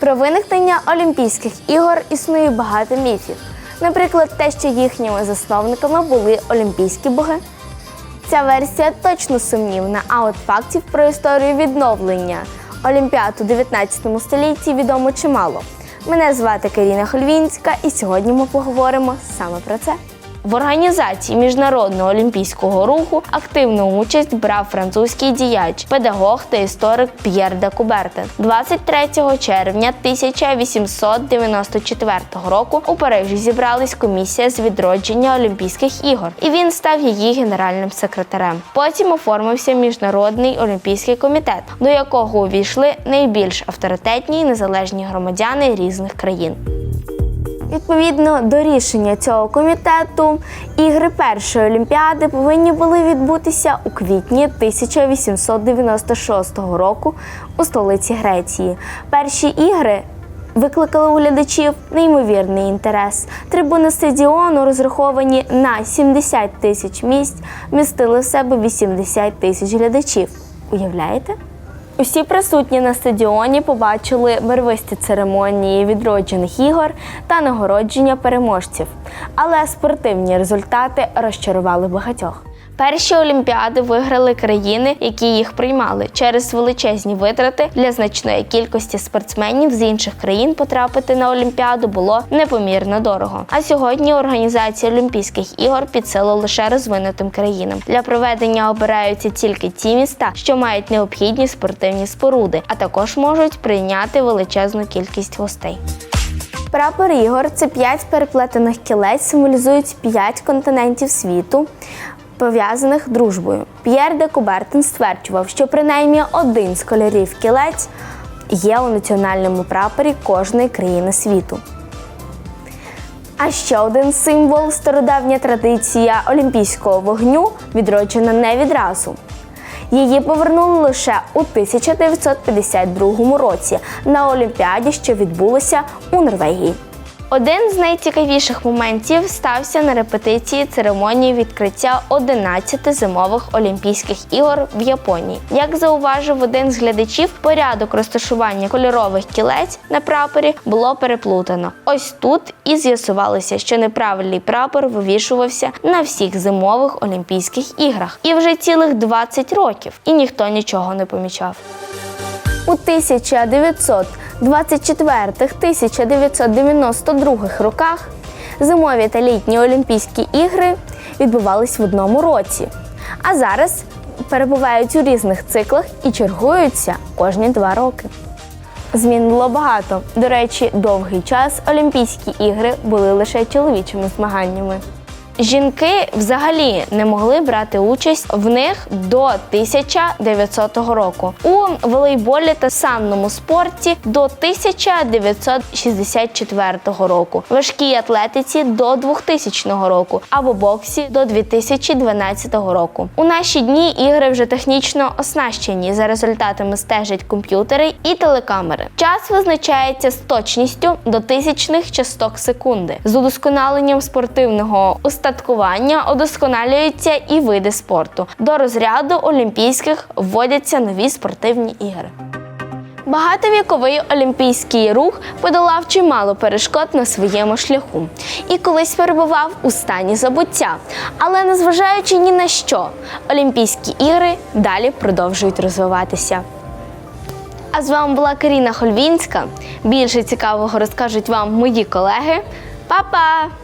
Про виникнення Олімпійських ігор існує багато міфів. Наприклад, те, що їхніми засновниками були олімпійські боги. Ця версія точно сумнівна, а от фактів про історію відновлення Олімпіад у 19 столітті відомо чимало. Мене звати Каріна Хольвінська, і сьогодні ми поговоримо саме про це. В організації міжнародного олімпійського руху активну участь брав французький діяч, педагог та історик П'єр де Кубертен. 23 червня 1894 року у Парижі зібралась комісія з відродження Олімпійських ігор, і він став її генеральним секретарем. Потім оформився міжнародний олімпійський комітет, до якого увійшли найбільш авторитетні і незалежні громадяни різних країн. Відповідно до рішення цього комітету, ігри першої олімпіади повинні були відбутися у квітні 1896 року у столиці Греції. Перші ігри викликали у глядачів неймовірний інтерес. Трибуни стадіону, розраховані на 70 тисяч місць, вмістили в себе 80 тисяч глядачів. Уявляєте? Усі присутні на стадіоні побачили барвисті церемонії відроджених ігор та нагородження переможців. Але спортивні результати розчарували багатьох. Перші олімпіади виграли країни, які їх приймали. Через величезні витрати для значної кількості спортсменів з інших країн потрапити на олімпіаду було непомірно дорого. А сьогодні організація Олімпійських ігор під силу лише розвинутим країнам. Для проведення обираються тільки ті міста, що мають необхідні спортивні споруди, а також можуть прийняти величезну кількість гостей. Прапор ігор це п'ять переплетених кілець, символізують п'ять континентів світу, пов'язаних дружбою. П'єр де Кубертен стверджував, що принаймні один з кольорів кілець є у національному прапорі кожної країни світу. А ще один символ стародавня традиція олімпійського вогню відроджена не відразу. Її повернули лише у 1952 році на Олімпіаді, що відбулося у Норвегії. Один з найцікавіших моментів стався на репетиції церемонії відкриття 11 зимових Олімпійських ігор в Японії. Як зауважив один з глядачів, порядок розташування кольорових кілець на прапорі було переплутано. Ось тут і з'ясувалося, що неправильний прапор вивішувався на всіх зимових Олімпійських іграх. І вже цілих 20 років, і ніхто нічого не помічав. У 1924-1992 роках зимові та літні Олімпійські ігри відбувались в одному році, а зараз перебувають у різних циклах і чергуються кожні два роки. Змін було багато. До речі, довгий час Олімпійські ігри були лише чоловічими змаганнями. Жінки взагалі не могли брати участь в них до 1900 року. У волейболі та санному спорті до 1964 року, важкій атлетиці до 2000 року, а в боксі до 2012 року. У наші дні ігри вже технічно оснащені. За результатами стежать комп'ютери і телекамери. Час визначається з точністю до тисячних часток секунди. З удосконаленням спортивного устаткування удосконалюються і види спорту. До розряду олімпійських вводяться нові спортивні ігри. Багатовіковий олімпійський рух подолав чимало перешкод на своєму шляху і колись перебував у стані забуття. Але незважаючи ні на що, Олімпійські ігри далі продовжують розвиватися. А з вами була Каріна Хольвінська. Більше цікавого розкажуть вам мої колеги. Па-па!